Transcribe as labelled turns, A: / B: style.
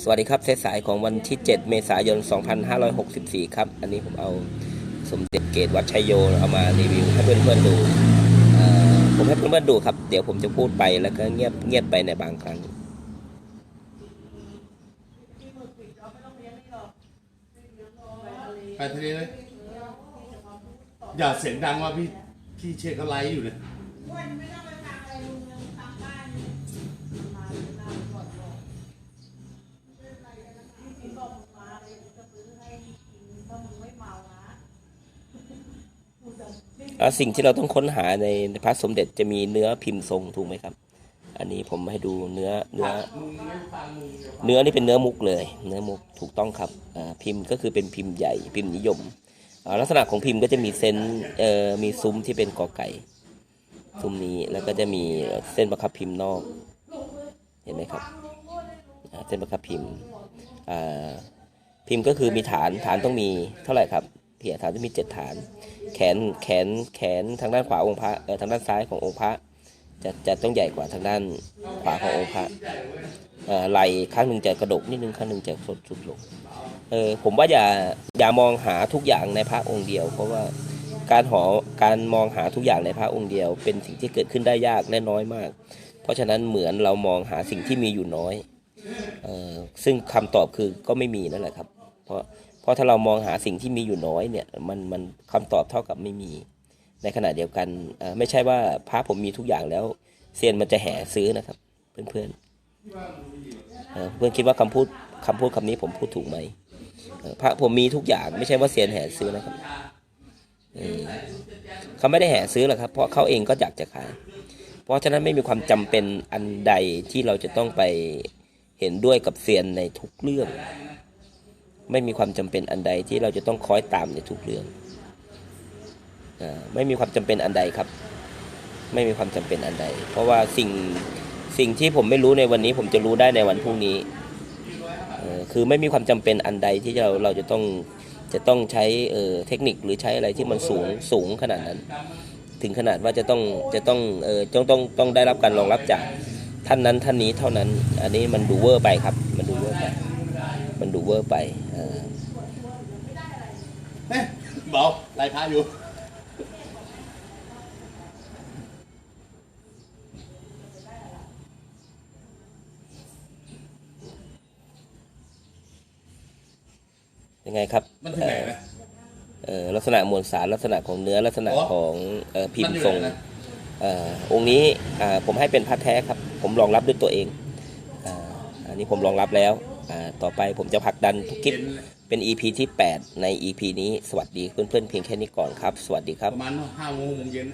A: สวัสดีครับเซตสายของวันที่ 7 เมษายน 2564 ครับ อันนี้ผมเอาสมเด็จเกตวัดชัยโยเอามารีวิวให้เพื่อนๆดูผมให้เพื่อนๆดูครับ เดี๋ยวผมจะพูดไปแล้วก็เงียบเงียบไปในบางครั้ง
B: ไปทะเลเลย อย่าเสียงดังว่าพี่พี่เชษเขาไลฟ์อยู่เนี่ย
C: วันไม่ต้องไปฟังอะไรลุงเลยฟังบ้านมาเล่าก่อนบอกพี่บอกมาเลยจะซื้อให้กินถ้ามึงไม่เมานะกูจะไม่
A: เอ่อ สิ่งที่เราต้องค้นหาในพระสมเด็จจะมีเนื้อพิมพ์ทรงถูกไหมครับ อันนี้ผมให้ดูเนื้อเนื้อ เนื้อนี่เป็นเนื้อมุกเลย เนื้อมุกถูกต้องครับพิมพ์ก็คือเป็นพิมพ์ใหญ่พิมพ์นิยมลักษณะของพิมพ์ก็จะมีเส้นมีซุ้มที่เป็นกอไก่ซุ้มนี้แล้วก็จะมีเส้นประคับพิมพ์นอก เห็นไหมครับเส้นประคับพิมพ์พิมพ์ก็คือมีฐานฐานต้องมีเท่าไหร่ครับเพียฐานต้องมีเจ็ดฐาน แขนแขนแขนทางด้านขวาองค์พระเออทางด้านซ้ายขององค์พระ จะจะต้องใหญ่กว่าทางด้านขวาขององค์พระเอ่อไหลข้างหนึ่งจะกระดกนิดนึงข้างหนึ่งจะสดสุดลงเออผมว่าอย่าอย่ามองหาทุกอย่างในพระองค์เดียว เพราะว่าการหอการมองหาทุกอย่างในพระองค์เดียว เป็นสิ่งที่เกิดขึ้นได้ยากและน้อยมาก เพราะฉะนั้นเหมือนเรามองหาสิ่งที่มีอยู่น้อยเออซึ่งคำตอบคือก็ไม่มีนั่นแหละครับ เพราะ ราะถ้าเรามองหาสิ่งที่มีอยู่น้อยเนี่ยมันมันคำตอบเท่ากับไม่มี ในขณะเดียวกันไม่ใช่ว่าพระผมมีทุกอย่างแล้วเซียนมันจะแห่ซื้อนะครับ เพื่อนๆเอ่อนเพื่อนคิดว่าคำพูดคำพูดคำนี้ผมพูดถูกไหมพระผมมีทุกอย่างไม่ใช่ว่าเซียนแห่ซื้อนะครับเขาไม่ได้แห่ซื้อหรอกครับ เพราะเขาเองก็อยากจะขาย เพราะฉะนั้นไม่มีความจำเป็นอันใดที่เราจะต้องไปเห็นด้วยกับเซียนในทุกเรื่อง ไม่มีความจำเป็นอันใดที่เราจะต้องคอยตามในทุกเรื่องไม่มีความจำเป็นอันใดครับ ไม่มีความจำเป็นอันใด เพราะว่าสิ่งสิ่งที่ผมไม่รู้ในวันนี้ ผมจะรู้ได้ในวันพรุ่งนี้คือไม่มีความจำเป็นอันใดที่เราเราจะต้องจะต้องใช้เอ่อเทคนิคหรือใช้อะไรที่มันสูงสูงขนาดนั้น ถึงขนาดว่าจะต้องจะต้องเออต้องต้องต้องได้รับการรองรับจากท่านนั้นท่านนี้เท่านั้น อันนี้มันดูเวอร์ไปครับ มันดูเวอร์ไป มันดูเวอร์ไปเออ
B: เฮ้ยเบาไลฟ์พระอยู่
A: ยังไงครับ
B: มันถึงไหนนะ
A: เอ่อลักษณะมวลสารลักษณะของเนื้อลักษณะ
B: อ๋อ
A: ของเอ่อพิม
B: มัน
A: พ์
B: อยู่
A: ทรง
B: ไหนนะ
A: เอ่อองค์นี้อ่าผมให้เป็นพระแท้ครับ ผมรองรับด้วยตัวเองอ่าอันนี้ผมรองรับแล้วอ่า ต่อไปผมจะผลักดันทุกคลิป
B: เย็น
A: เป็น EP ที่ 8 ใน EP นี้สวัสดีเพื่อนๆเพียงแค่นี้ก่อนครับ สวัสดีครับ
B: ประมาณห้าโมงเย็น